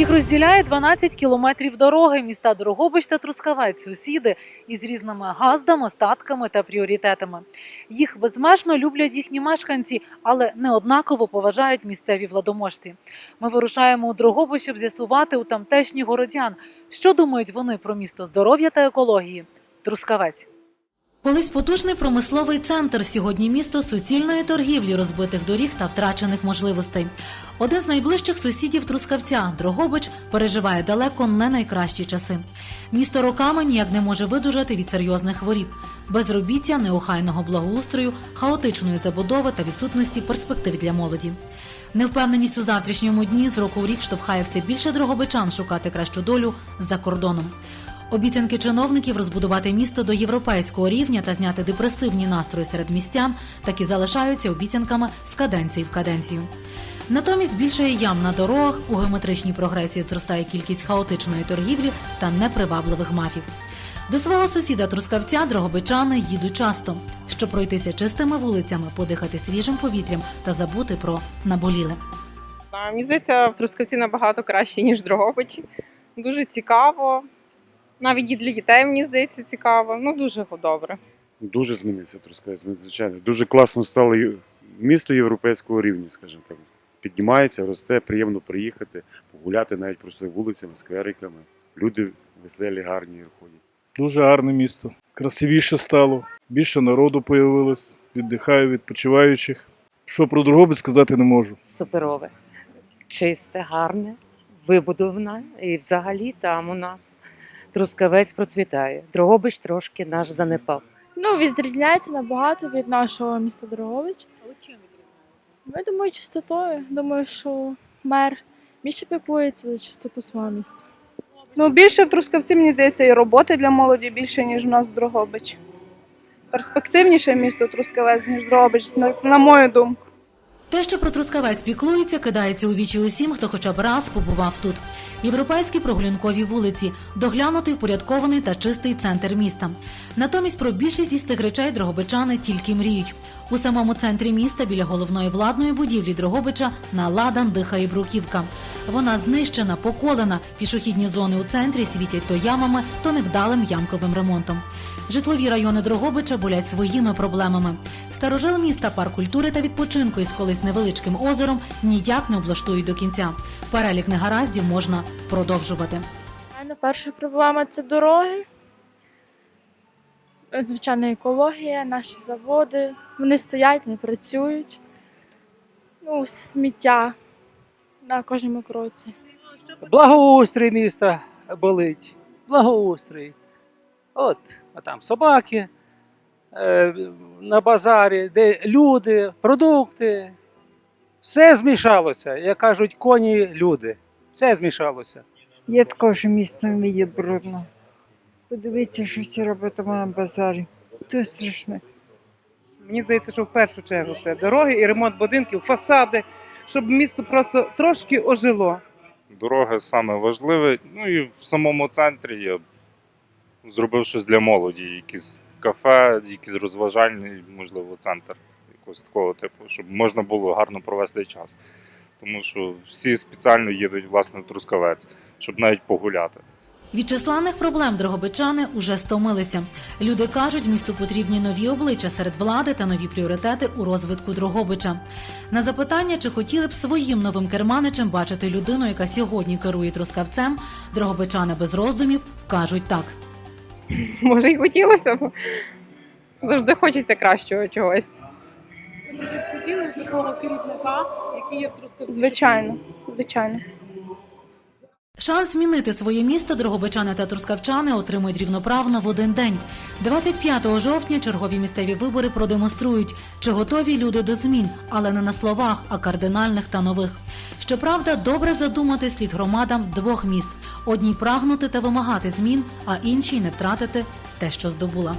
Їх розділяє 12 кілометрів дороги. Міста Дрогобич та Трускавець, сусіди із різними газдами, статками та пріоритетами. Їх безмежно люблять їхні мешканці, але не однаково поважають місцеві владоможці. Ми вирушаємо у Дрогобич, щоб з'ясувати у тамтешніх городян, що думають вони про місто здоров'я та екології. Трускавець. Колись потужний промисловий центр, сьогодні місто суцільної торгівлі, розбитих доріг та втрачених можливостей. Один з найближчих сусідів Трускавця, Дрогобич, переживає далеко не найкращі часи. Місто роками ніяк не може видужати від серйозних хворіб, безробіття, неохайного благоустрою, хаотичної забудови та відсутності перспектив для молоді. Невпевненість у завтрашньому дні з року в рік штовхає все більше дрогобичан шукати кращу долю за кордоном. Обіцянки чиновників розбудувати місто до європейського рівня та зняти депресивні настрої серед містян так і залишаються обіцянками з каденції в каденцію. Натомість більшає ям на дорогах, у геометричній прогресії зростає кількість хаотичної торгівлі та непривабливих мафів. До свого сусіда Трускавця дрогобичани їдуть часто, щоб пройтися чистими вулицями, подихати свіжим повітрям та забути про наболіле. Мені здається, в Трускавці набагато краще, ніж в Дрогобичі. Дуже цікаво. Навіть і для дітей, мені здається, цікаво. Ну, дуже добре. Дуже змінився Трускавець, надзвичайно. Дуже класно стало місто європейського рівня, скажімо так. Піднімається, росте, приємно приїхати, погуляти навіть просто вулицями, сквериками. Люди веселі, гарні ходять. Дуже гарне місто. Красивіше стало, більше народу появилось, віддихаю, відпочиваючих. Що про Дрогобич сказати не можу. суперове, чисте, гарне, вибудоване. І взагалі там у нас Трускавець процвітає. Дрогобич трошки наш занепав. Ну, відрізняється набагато від нашого міста Дорогович. Я думаю, чистотою. Думаю, що мер більше піклується за чистоту свамість. Ну, більше в Трускавці, мені здається, і роботи для молоді більше, ніж у нас в Дрогобич. Перспективніше місто Трускавець, ніж Дрогобич, на, на мою думку. Те, що про Трускавець піклується, кидається у вічі усім, хто хоча б раз побував тут. Європейські прогулянкові вулиці, доглянутий, впорядкований та чистий центр міста. Натомість про більшість із тих речей дрогобичани тільки мріють. У самому центрі міста біля головної владної будівлі Дрогобича на ладан дихає бруківка. Вона знищена, поколена. Пішохідні зони у центрі світять то ямами, то невдалим ямковим ремонтом. Житлові райони Дрогобича болять своїми проблемами. Старожил міста парк культури та відпочинку із колись невеличким озером ніяк не облаштують до кінця. Перелік негараздів можна продовжувати. Перша проблема це дороги. Звичайно, екологія, наші заводи. Вони стоять, не працюють. Ну, сміття на кожному кроці. Благоустрій міста болить. Благоустрій. От, а там собаки е, на базарі, де люди, продукти. Все змішалося. Як кажуть, коні люди. Все змішалося. Є також місто є брудно. Подивіться, що всі робитиме на базарі. То страшне. Мені здається, що в першу чергу це дороги і ремонт будинків, фасади, щоб місто просто трошки ожило. Дороги саме важливе. Ну і в самому центрі я зробив щось для молоді, якісь кафе, якийсь розважальний, можливо, центр якогось такого типу, щоб можна було гарно провести час. Тому що всі спеціально їдуть власне в Трускавець, щоб навіть погуляти. Від численних проблем дрогобичани уже стомилися. Люди кажуть, місту потрібні нові обличчя серед влади та нові пріоритети у розвитку Дрогобича. На запитання, чи хотіли б своїм новим керманичем бачити людину, яка сьогодні керує трускавцем, дрогобичани без роздумів кажуть так. Може, і хотілося б. Завжди хочеться кращого чогось. Хотіли такого керівника, який є в Трускавці? Звичайно, звичайно. Шанс змінити своє місто дрогобичани та трускавчани отримують рівноправно в один день. 25 жовтня чергові місцеві вибори продемонструють, чи готові люди до змін, але не на словах, а кардинальних та нових. Щоправда, добре задумати слід громадам двох міст: одній прагнути та вимагати змін, а іншій не втратити те, що здобула.